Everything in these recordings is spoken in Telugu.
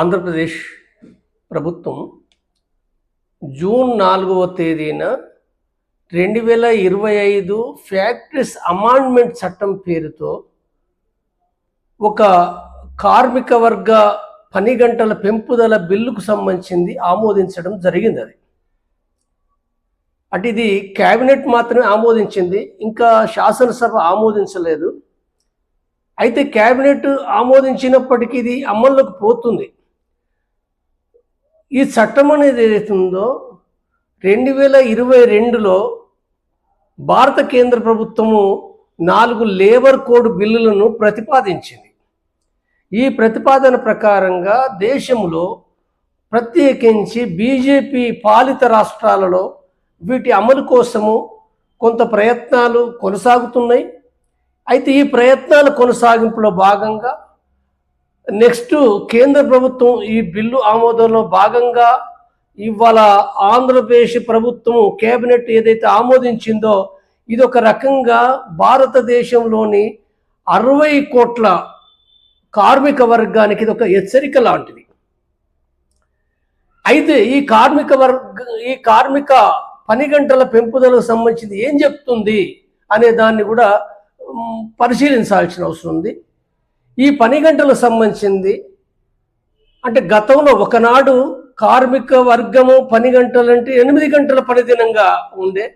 ఆంధ్రప్రదేశ్ ప్రభుత్వం జూన్ నాలుగవ తేదీన రెండు వేల ఇరవై ఐదు ఫ్యాక్టరీస్ అమాండ్మెంట్ చట్టం పేరుతో ఒక కార్మిక వర్గ పని గంటల పెంపుదల బిల్లుకు సంబంధించింది ఆమోదించడం జరిగింది అది. అంటే ఇది కేబినెట్ మాత్రమే ఆమోదించింది ఇంకా శాసనసభ ఆమోదించలేదు. అయితే కేబినెట్ ఆమోదించినప్పటికీ ఇది అమల్లోకి పోతుంది. ఈ చట్టం అనేది ఏదైతుందో రెండు వేల ఇరవై రెండులో భారత కేంద్ర ప్రభుత్వము నాలుగు లేబర్ కోడ్ బిల్లులను ప్రతిపాదించింది. ఈ ప్రతిపాదన ప్రకారంగా దేశంలో ప్రత్యేకించి బీజేపీ పాలిత రాష్ట్రాలలో వీటి అమలు కోసము కొంత ప్రయత్నాలు కొనసాగుతున్నాయి. అయితే ఈ ప్రయత్నాల కొనసాగింపులో భాగంగా నెక్స్ట్ కేంద్ర ప్రభుత్వం ఈ బిల్లు ఆమోదంలో భాగంగా ఇవాళ ఆంధ్రప్రదేశ్ ప్రభుత్వం కేబినెట్ ఏదైతే ఆమోదించిందో ఇది ఒక రకంగా భారతదేశంలోని అరవై కోట్ల కార్మిక వర్గానికి ఇది ఒక హెచ్చరిక లాంటిది. అయితే ఈ కార్మిక వర్గ ఈ కార్మిక పని గంటల పెంపుదలకు సంబంధించింది ఏం చెప్తుంది అనే దాన్ని కూడా పరిశీలించాల్సిన అవసరం ఉంది. ఈ పని గంటలకు సంబంధించింది. అంటే గతంలో ఒకనాడు కార్మిక వర్గము పని గంటలు అంటే ఎనిమిది గంటల పనిదినంగా ఉండే.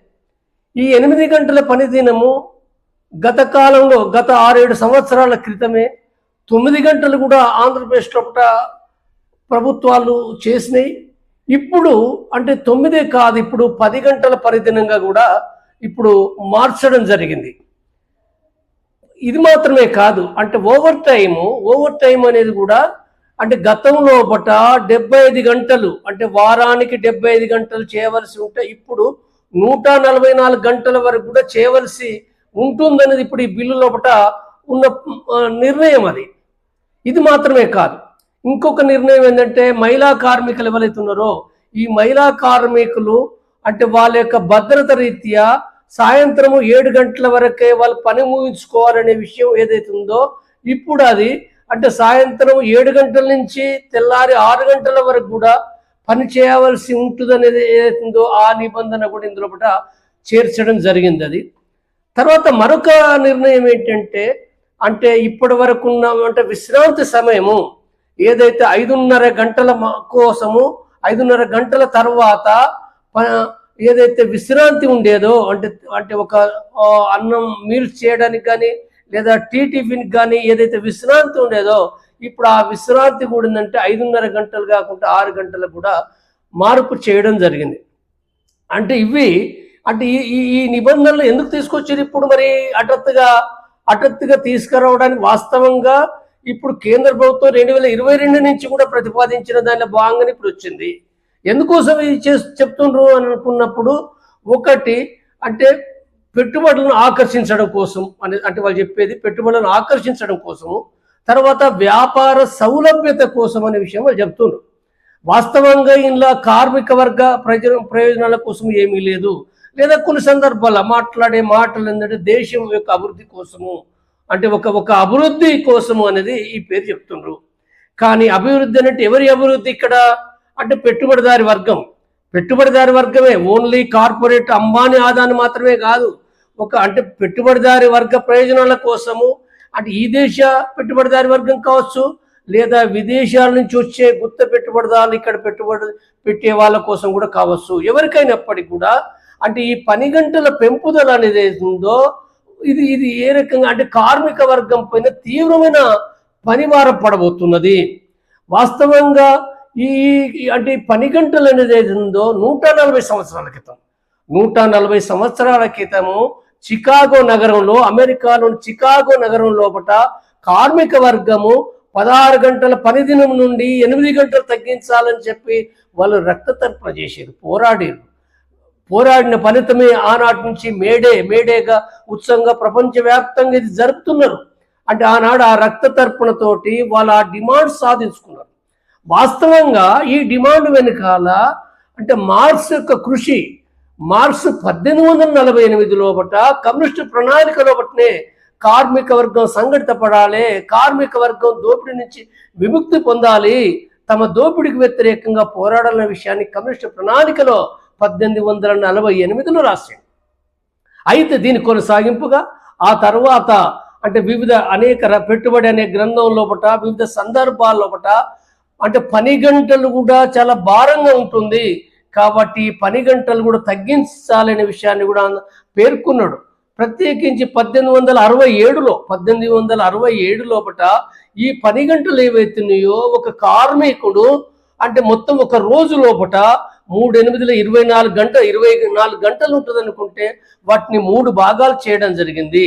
ఈ ఎనిమిది గంటల పనిదినము గత కాలంలో గత ఆరేడు సంవత్సరాల క్రితమే తొమ్మిది గంటలు కూడా ఆంధ్రప్రదేశ్ లోపల ప్రభుత్వాలు చేసినాయి. ఇప్పుడు అంటే తొమ్మిదే కాదు ఇప్పుడు పది గంటల పరిదినంగా కూడా ఇప్పుడు మార్చడం జరిగింది. ఇది మాత్రమే కాదు అంటే ఓవర్ టైము ఓవర్ టైం అనేది కూడా అంటే గతంలో బట డెబ్బై ఐదు గంటలు అంటే వారానికి డెబ్బై ఐదు గంటలు చేయవలసి ఉంటే ఇప్పుడు నూట నలభై నాలుగు గంటల వరకు కూడా చేయవలసి ఉంటుందనేది ఇప్పుడు ఈ బిల్లు లోపట ఉన్న నిర్ణయం అది. ఇది మాత్రమే కాదు. ఇంకొక నిర్ణయం ఏంటంటే మహిళా కార్మికులు ఎవరైతే ఉన్నారో ఈ మహిళా కార్మికులు అంటే వాళ్ళ యొక్క భద్రత రీత్యా సాయంత్రము ఏడు గంటల వరకే వాళ్ళు పని ముగించుకోవాలనే విషయం ఏదైతే ఉందో ఇప్పుడు అది అంటే సాయంత్రం ఏడు గంటల నుంచి తెల్లారి ఆరు గంటల వరకు కూడా పని చేయవలసి ఉంటుంది అనేది ఆ నిబంధన కూడా ఇందులో పట చేర్చడం జరిగింది అది. తర్వాత మరొక నిర్ణయం ఏంటంటే అంటే ఇప్పటి వరకు ఉన్న అంటే విశ్రాంతి సమయము ఏదైతే ఐదున్నర గంటల కోసము ఐదున్నర గంటల తర్వాత ప- ఏదైతే విశ్రాంతి ఉండేదో అంటే అంటే ఒక అన్నం మీల్స్ చేయడానికి కానీ లేదా టీ టిఫిన్కి కానీ ఏదైతే విశ్రాంతి ఉండేదో ఇప్పుడు ఆ విశ్రాంతి కూడా ఏంటంటే ఐదున్నర గంటలు కాకుండా ఆరు గంటలకు కూడా మార్పు చేయడం జరిగింది. అంటే ఇవి అంటే ఈ ఈ- నిబంధనలు ఎందుకు తీసుకొచ్చారు ఇప్పుడు మరి హఠాత్తుగా హఠాత్తుగా తీసుకురావడానికి వాస్తవంగా ఇప్పుడు కేంద్ర ప్రభుత్వం రెండు వేల ఇరవై రెండు నుంచి కూడా ప్రతిపాదించిన దానిలో భాగంగానే ఇప్పుడు వచ్చింది. ఎందుకోసం ఇది చే చెప్తుండ్రు అని అనుకున్నప్పుడు ఒకటి అంటే పెట్టుబడులను ఆకర్షించడం కోసం అని అంటే వాళ్ళు చెప్పేది పెట్టుబడులను ఆకర్షించడం కోసము తర్వాత వ్యాపార సౌలభ్యత కోసం అనే విషయం వాళ్ళు చెప్తుండ్రు. వాస్తవంగా ఇందులో కార్మిక వర్గ ప్రజల ప్రయోజనాల కోసం ఏమీ లేదు. లేదా కొన్ని సందర్భాల్లో మాట్లాడే మాటలు ఏంటంటే దేశం యొక్క అభివృద్ధి కోసము అంటే ఒక ఒక అభివృద్ధి కోసము అనేది ఈ పేరు చెప్తుండ్రు. కానీ అభివృద్ధి అంటే ఎవరి అభివృద్ధి ఇక్కడ? అంటే పెట్టుబడిదారి వర్గం. పెట్టుబడిదారి వర్గమే ఓన్లీ కార్పొరేట్ అంబానీ ఆదాని మాత్రమే కాదు ఒక అంటే పెట్టుబడిదారి వర్గ ప్రయోజనాల కోసము అంటే ఈ దేశ పెట్టుబడిదారి వర్గం కావచ్చు లేదా విదేశాల నుంచి వచ్చే గుత్త పెట్టుబడిదారులు ఇక్కడ పెట్టుబడి పెట్టే వాళ్ళ కోసం కూడా కావచ్చు. ఎవరికైనప్పటికీ కూడా అంటే ఈ పని గంటల పెంపుదల అనేది ఉందో ఇది ఇది ఏ రకంగా అంటే కార్మిక వర్గం పైన తీవ్రమైన పనివారం పడబోతున్నది. వాస్తవంగా ఈ అంటే పని గంటలు అనేది ఏది ఉందో నూట నలభై సంవత్సరాల క్రితం. నూట నలభై సంవత్సరాల క్రితము చికాగో నగరంలో అమెరికాలోని చికాగో నగరం లోపల కార్మిక వర్గము పదహారు గంటల పని దినం నుండి ఎనిమిది గంటలు తగ్గించాలని చెప్పి వాళ్ళు రక్త తర్పణ చేశారు పోరాడారు పోరాడిన ఫలితమే ఆనాటి నుంచి మేడే మేడేగా ఉత్సవంగా ప్రపంచవ్యాప్తంగా ఇది జరుపుతున్నారు. అంటే ఆనాడు ఆ రక్త తర్పణతోటి వాళ్ళు ఆ డిమాండ్ సాధించుకున్నారు. వాస్తవంగా ఈ డిమాండ్ వెనకాల అంటే మార్క్స్ యొక్క కృషి మార్క్స్ పద్దెనిమిది వందల నలభై ఎనిమిది లోపట కమ్యూనిస్టు ప్రణాళిక లోపటనే కార్మిక వర్గం సంఘటిత పడాలి కార్మిక వర్గం దోపిడీ నుంచి విముక్తి పొందాలి తమ దోపిడికి వ్యతిరేకంగా పోరాడాలన్న విషయాన్ని కమ్యూనిస్టు ప్రణాళికలో పద్దెనిమిది వందల నలభై ఎనిమిదిలో రాశాడు అయితే దీని కొనసాగింపుగా ఆ తర్వాత అంటే వివిధ అనేక పెట్టుబడి అనే గ్రంథం లోపట వివిధ సందర్భాల లోపట అంటే పని గంటలు కూడా చాలా భారంగా ఉంటుంది. కాబట్టి పని గంటలు కూడా తగ్గించాలనే విషయాన్ని కూడా పేర్కొన్నాడు. ప్రత్యేకించి పద్దెనిమిది వందల అరవై ఏడులో పద్దెనిమిది వందల అరవై ఏడు లోపట ఈ పని గంటలు ఏవైతున్నాయో ఒక కార్మికుడు అంటే మొత్తం ఒక రోజు లోపట మూడు ఎనిమిదిలో ఇరవై నాలుగు గంట ఇరవై నాలుగు గంటలు ఉంటుంది అనుకుంటే వాటిని మూడు భాగాలు చేయడం జరిగింది.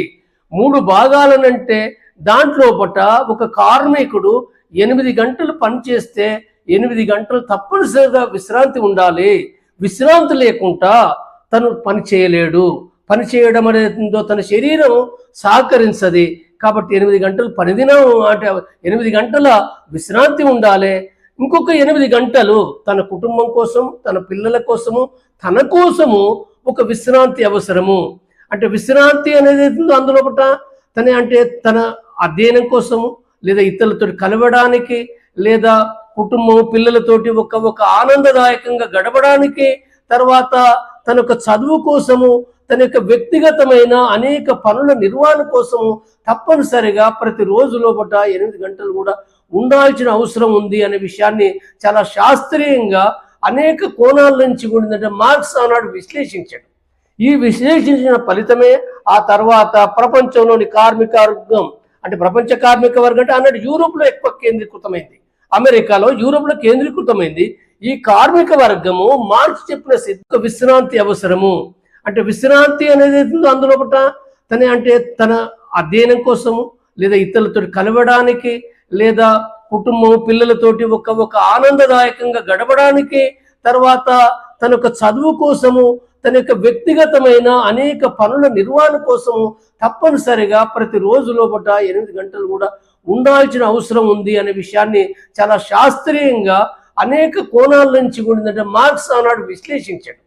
మూడు భాగాలనంటే దాంట్లోపట ఒక కార్మికుడు ఎనిమిది గంటలు పనిచేస్తే ఎనిమిది గంటలు తప్పనిసరిగా విశ్రాంతి ఉండాలి. విశ్రాంతి లేకుండా తను పని చేయలేడు. పని చేయడం అనేదో తన శరీరం సహకరించది. కాబట్టి ఎనిమిది గంటలు పనిదినం అంటే ఎనిమిది గంటల విశ్రాంతి ఉండాలి. ఇంకొక ఎనిమిది గంటలు తన కుటుంబం కోసం తన పిల్లల కోసము తన కోసము ఒక విశ్రాంతి అవసరము. అంటే విశ్రాంతి అనేది అందులో ఒకట తన అంటే తన అధ్యయనం కోసము లేదా ఇతరులతో కలవడానికి లేదా కుటుంబం పిల్లలతోటి ఒక ఒక ఆనందదాయకంగా గడపడానికి తర్వాత తన యొక్క చదువు కోసము తన యొక్క వ్యక్తిగతమైన అనేక పనుల నిర్వహణ కోసము తప్పనిసరిగా ప్రతి రోజు లోపట ఎనిమిది గంటలు కూడా ఉండాల్సిన అవసరం ఉంది అనే విషయాన్ని చాలా శాస్త్రీయంగా అనేక కోణాల నుంచి కూడా మార్క్స్ ఆనాడు విశ్లేషించాడు. ఈ విశ్లేషించిన ఫలితమే ఆ తర్వాత ప్రపంచంలోని కార్మిక వర్గం అంటే ప్రపంచ కార్మిక వర్గం అంటే అన్నట్టు యూరోప్లో ఎక్కువ కేంద్రీకృతమైంది. అమెరికాలో యూరోప్లో కేంద్రీకృతమైంది. ఈ కార్మిక వర్గము మార్క్స్ చెప్పిన సిద్ధ విశ్రాంతి అవసరము. అంటే విశ్రాంతి అనేది ఏదో అందులో ఒకట తన అంటే తన అధ్యయనం కోసము లేదా ఇతరులతో కలవడానికి లేదా కుటుంబం పిల్లలతోటి ఒక ఒక ఆనందదాయకంగా గడపడానికి తర్వాత తన యొక్క చదువు కోసము తన యొక్క వ్యక్తిగతమైన అనేక పనుల నిర్వహణ కోసము తప్పనిసరిగా ప్రతి రోజు లోపట ఎనిమిది గంటలు కూడా ఉండాల్సిన అవసరం ఉంది అనే విషయాన్ని చాలా శాస్త్రీయంగా అనేక కోణాల నుంచి కూడా మార్క్స్ ఆనాడు విశ్లేషించాడు.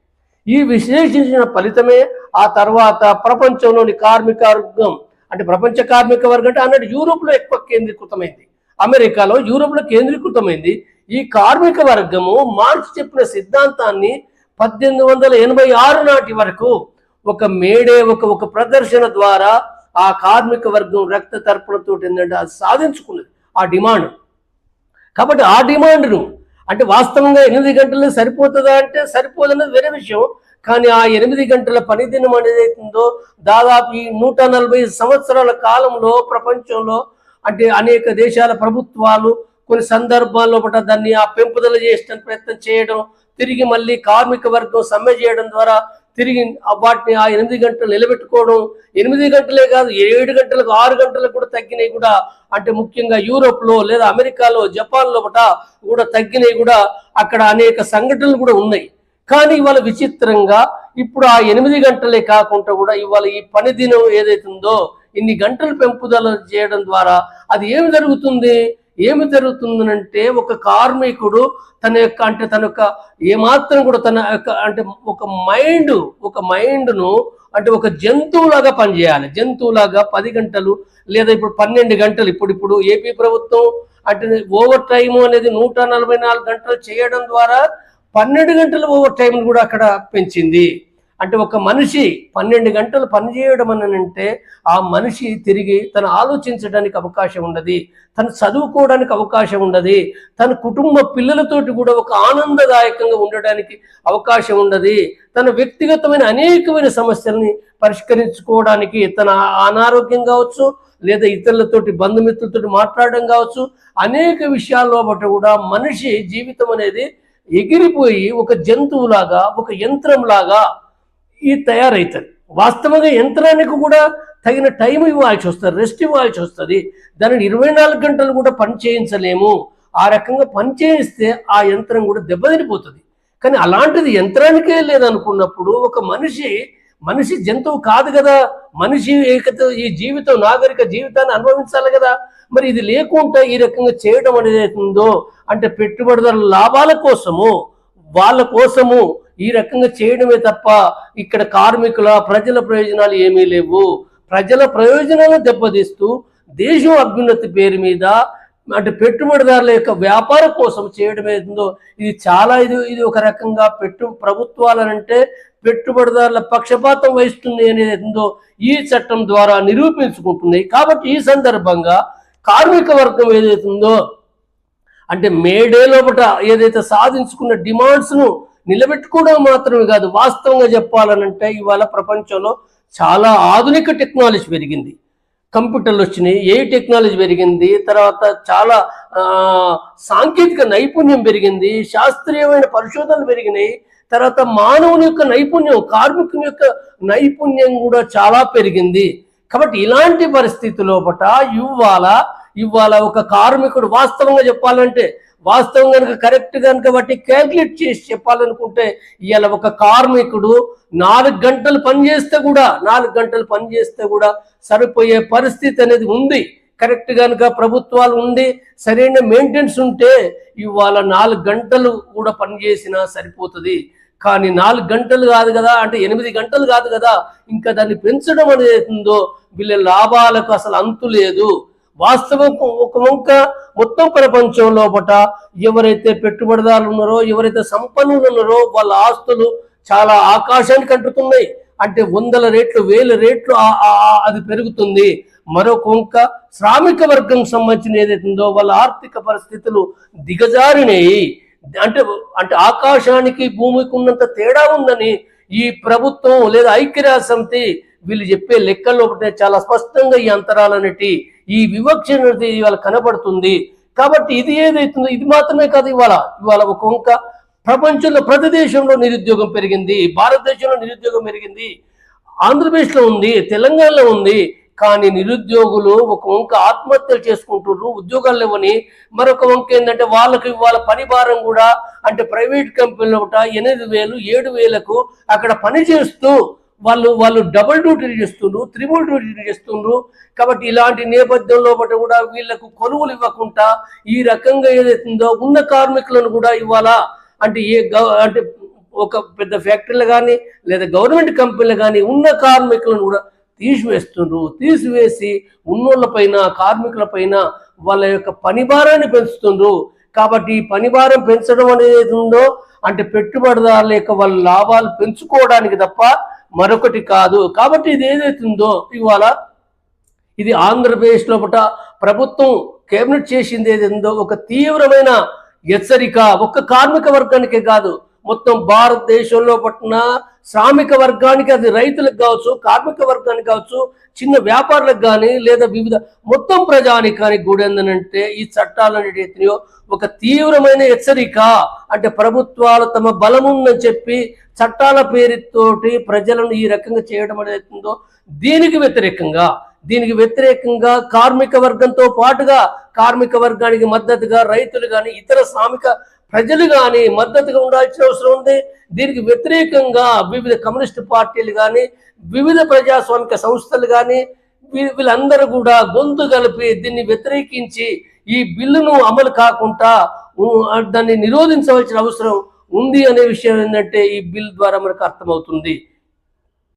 ఈ విశ్లేషించిన ఫలితమే ఆ తర్వాత ప్రపంచంలోని కార్మిక వర్గం అంటే ప్రపంచ కార్మిక వర్గం అంటే అన్నట్టు యూరోప్లో ఎక్కువ కేంద్రీకృతమైంది. అమెరికాలో యూరోప్లో కేంద్రీకృతమైంది. ఈ కార్మిక వర్గము మార్క్స్ చెప్పిన సిద్ధాంతాన్ని పద్దెనిమిది వందల ఎనభై ఆరు నాటి వరకు ఒక మేడే ఒక ఒక ప్రదర్శన ద్వారా ఆ కార్మిక వర్గం రక్త తర్పణతో ఏంటంటే అది సాధించుకున్నది. ఆ డిమాండ్. కాబట్టి ఆ డిమాండ్ను అంటే వాస్తవంగా ఎనిమిది గంటలు సరిపోతుందా అంటే సరిపోదన్నది వేరే విషయం. కానీ ఆ ఎనిమిది గంటల పనిదినం అనేది అవుతుందో దాదాపు ఈ నూట నలభై సంవత్సరాల కాలంలో ప్రపంచంలో అంటే అనేక దేశాల ప్రభుత్వాలు కొన్ని సందర్భాల్లో పట్ల దాన్ని ఆ పెంపుదల చేసిన ప్రయత్నం చేయడం తిరిగి మళ్ళీ కార్మిక వర్గం సమ్మె చేయడం ద్వారా తిరిగి వాటిని ఆ ఎనిమిది గంటలు నిలబెట్టుకోవడం ఎనిమిది గంటలే కాదు ఏడు గంటలకు ఆరు గంటలకు కూడా తగ్గినాయి కూడా అంటే ముఖ్యంగా యూరోప్లో లేదా అమెరికాలో జపాన్లో పట కూడా తగ్గినాయి కూడా అక్కడ అనేక సంఘటనలు కూడా ఉన్నాయి. కానీ ఇవాళ విచిత్రంగా ఇప్పుడు ఆ ఎనిమిది గంటలే కాకుండా కూడా ఇవాళ ఈ పని దినం ఏదైతుందో ఇన్ని గంటలు పెంపుదల చేయడం ద్వారా అది ఏమి జరుగుతుంది? ఏమి జరుగుతుందనంటే ఒక కార్మికుడు తన యొక్క అంటే తన యొక్క ఏమాత్రం కూడా తన యొక్క అంటే ఒక మైండ్ ఒక మైండ్ను అంటే ఒక జంతువులాగా పనిచేయాలి. జంతువులాగా పది గంటలు లేదా ఇప్పుడు పన్నెండు గంటలు ఇప్పుడు ఇప్పుడు ఏపీ ప్రభుత్వం అంటే ఓవర్ టైం అనేది నూట నలభై నాలుగు గంటలు చేయడం ద్వారా పన్నెండు గంటల ఓవర్ టైం కూడా అక్కడ పెంచింది. అంటే ఒక మనిషి పన్నెండు గంటలు పనిచేయడం అని అంటే ఆ మనిషి తిరిగి తను ఆలోచించడానికి అవకాశం ఉండదు తను చదువుకోవడానికి అవకాశం ఉండదు తన కుటుంబ పిల్లలతోటి కూడా ఒక ఆనందదాయకంగా ఉండడానికి అవకాశం ఉండదు. తన వ్యక్తిగతమైన అనేకమైన సమస్యల్ని పరిష్కరించుకోవడానికి తన అనారోగ్యం కావచ్చు లేదా ఇతరులతోటి బంధుమిత్రులతోటి మాట్లాడడం కావచ్చు అనేక విషయాల్లో బట్టి కూడా మనిషి జీవితం అనేది ఎగిరిపోయి ఒక జంతువులాగా ఒక యంత్రంలాగా ఈ తయారవుతుంది వాస్తవంగా యంత్రానికి కూడా తగిన టైం ఇవ్వాల్సి వస్తుంది రెస్ట్ ఇవ్వాల్సి వస్తుంది. దానిని ఇరవై నాలుగు గంటలు కూడా పని చేయించలేము. ఆ రకంగా పని చేయిస్తే ఆ యంత్రం కూడా దెబ్బతినిపోతుంది. కానీ అలాంటిది యంత్రానికే లేదనుకున్నప్పుడు ఒక మనిషి మనిషి జంతువు కాదు కదా. మనిషి ఏకత ఈ జీవితం నాగరిక జీవితాన్ని అనుభవించాలి కదా. మరి ఇది లేకుండా ఈ రకంగా చేయడం అనేది అవుతుందో అంటే పెట్టుబడిదారుల లాభాల కోసము వాళ్ళ కోసము ఈ రకంగా చేయడమే తప్ప ఇక్కడ కార్మికుల ప్రజల ప్రయోజనాలు ఏమీ లేవు. ప్రజల ప్రయోజనాలను దెబ్బతీస్తూ దేశం అభ్యున్నతి పేరు మీద అంటే పెట్టుబడిదారుల యొక్క వ్యాపారం కోసం చేయడం ఏదో ఇది చాలా ఇది ఇది ఒక రకంగా పెట్టు ప్రభుత్వాలనంటే పెట్టుబడిదారుల పక్షపాతం వహిస్తుంది అనేది ఏందో ఈ చట్టం ద్వారా నిరూపించుకుంటుంది కాబట్టి ఈ సందర్భంగా కార్మిక వర్గం ఏదైతుందో అంటే మేడే లోపల ఏదైతే సాధించుకున్న డిమాండ్స్ను నిలబెట్టుకోవడం మాత్రమే కాదు వాస్తవంగా చెప్పాలనంటే ఇవాళ ప్రపంచంలో చాలా ఆధునిక టెక్నాలజీ పెరిగింది. కంప్యూటర్లు వచ్చినాయి ఏ టెక్నాలజీ పెరిగింది తర్వాత చాలా సాంకేతిక నైపుణ్యం పెరిగింది శాస్త్రీయమైన పరిశోధనలు పెరిగినాయి తర్వాత మానవుని యొక్క నైపుణ్యం కార్మికుని యొక్క నైపుణ్యం కూడా చాలా పెరిగింది. కాబట్టి ఇలాంటి పరిస్థితి లోపల ఇవ్వాల ఇవాళ ఒక కార్మికుడు వాస్తవంగా చెప్పాలంటే వాస్తవం కనుక కరెక్ట్ కనుక వాటి క్యాల్కులేట్ చేసి చెప్పాలనుకుంటే ఇవాళ ఒక కార్మికుడు నాలుగు గంటలు పనిచేస్తే కూడా నాలుగు గంటలు పనిచేస్తే కూడా సరిపోయే పరిస్థితి అనేది ఉంది. కరెక్ట్ కనుక ప్రభుత్వాలు ఉండి సరైన మెయింటెనెన్స్ ఉంటే ఇవాళ నాలుగు గంటలు కూడా పని చేసినా సరిపోతుంది. కానీ నాలుగు గంటలు కాదు కదా అంటే ఎనిమిది గంటలు కాదు కదా ఇంకా దాన్ని పెంచడం అనేది ఉందో వీళ్ళ లాభాలకు అసలు అంతు లేదు. వాస్తవం ఒక వంక మొత్తం ప్రపంచం లోపల ఎవరైతే పెట్టుబడిదారులు ఉన్నారో ఎవరైతే సంపన్నులు ఉన్నారో వాళ్ళ ఆస్తులు చాలా ఆకాశానికి అంటుతున్నాయి అంటే వందల రేట్లు వేల రేట్లు అది పెరుగుతుంది. మరొక వంక శ్రామిక వర్గం సంబంధించిన ఏదైతే ఉందో వాళ్ళ ఆర్థిక పరిస్థితులు దిగజారినాయి. అంటే అంటే ఆకాశానికి భూమికి ఉన్నంత తేడా ఉందని ఈ ప్రభుత్వం లేదా ఐక్యరాజ్య సమితి వీళ్ళు చెప్పే లెక్కల్లో ఒకటే చాలా స్పష్టంగా ఈ అంతరాలనేటి ఈ వివక్ష అనేది ఇవాళ కనబడుతుంది. కాబట్టి ఇది ఏదైతుందో ఇది మాత్రమే కాదు ఇవాళ. ఇవాళ ఒక వంక ప్రపంచంలో ప్రతి దేశంలో నిరుద్యోగం పెరిగింది. భారతదేశంలో నిరుద్యోగం పెరిగింది. ఆంధ్రప్రదేశ్లో ఉంది తెలంగాణలో ఉంది. కానీ నిరుద్యోగులు ఒక వంక ఆత్మహత్యలు చేసుకుంటున్నారు ఉద్యోగాలు లేవని. మరొక వంక ఏంటంటే వాళ్ళకి ఇవాళ పని భారం కూడా అంటే ప్రైవేట్ కంపెనీలో ఒకట ఎనిమిది వేలు ఏడు వేలకు అక్కడ పని చేస్తూ వాళ్ళు వాళ్ళు డబుల్ డ్యూటీలు చేస్తుండ్రు త్రిబుల్ డ్యూటీలు చేస్తుండ్రు. కాబట్టి ఇలాంటి నేపథ్యంలో బట్టి కూడా వీళ్ళకు కొలువులు ఇవ్వకుండా ఈ రకంగా ఏదైతుందో ఉన్న కార్మికులను కూడా ఇవ్వాలా? అంటే ఏ అంటే ఒక పెద్ద ఫ్యాక్టరీలు కానీ లేదా గవర్నమెంట్ కంపెనీలు కానీ ఉన్న కార్మికులను కూడా తీసివేస్తుండ్రు. తీసివేసి ఉన్నోళ్ళపైన కార్మికుల పైన వాళ్ళ యొక్క పనిభారాన్ని పెంచుతుండ్రు. కాబట్టి ఈ పనిభారం పెంచడం అనేది ఉందో అంటే పెట్టుబడిదారుల యొక్క వాళ్ళ లాభాలు పెంచుకోవడానికి తప్ప మరొకటి కాదు. కాబట్టి ఇది ఏదైతుందో ఇవాళ ఇది ఆంధ్రప్రదేశ్ లోపల ప్రభుత్వం కేబినెట్ చేసింది ఏదైందో ఒక తీవ్రమైన హెచ్చరిక. ఒక్క కార్మిక వర్గానికే కాదు. మొత్తం భారతదేశంలో పట్టిన శ్రామిక వర్గానికి అది రైతులకు కావచ్చు కార్మిక వర్గానికి కావచ్చు చిన్న వ్యాపారులకు కానీ లేదా వివిధ మొత్తం ప్రజానికానికి కూడా ఏంటంటే ఈ చట్టాలు అనేటియో ఒక తీవ్రమైన హెచ్చరిక. అంటే ప్రభుత్వాలు తమ బలముందని చెప్పి చట్టాల పేరుతోటి ప్రజలను ఈ రకంగా చేయడం అనేది దీనికి వ్యతిరేకంగా దీనికి వ్యతిరేకంగా కార్మిక వర్గంతో పాటుగా కార్మిక వర్గానికి మద్దతుగా రైతులు కానీ ఇతర శ్రామిక ప్రజలు కానీ మద్దతుగా ఉండాల్సిన అవసరం ఉంది. దీనికి వ్యతిరేకంగా వివిధ కమ్యూనిస్ట్ పార్టీలు కానీ వివిధ ప్రజాస్వామిక సంస్థలు కానీ వీ- వీళ్ళందరూ కూడా గొంతు కలిపి దీన్ని వ్యతిరేకించి ఈ బిల్లును అమలు కాకుండా దాన్ని నిరోధించవలసిన అవసరం ఉంది అనే విషయం ఏంటంటే ఈ బిల్ ద్వారా మనకు అర్థమవుతుంది.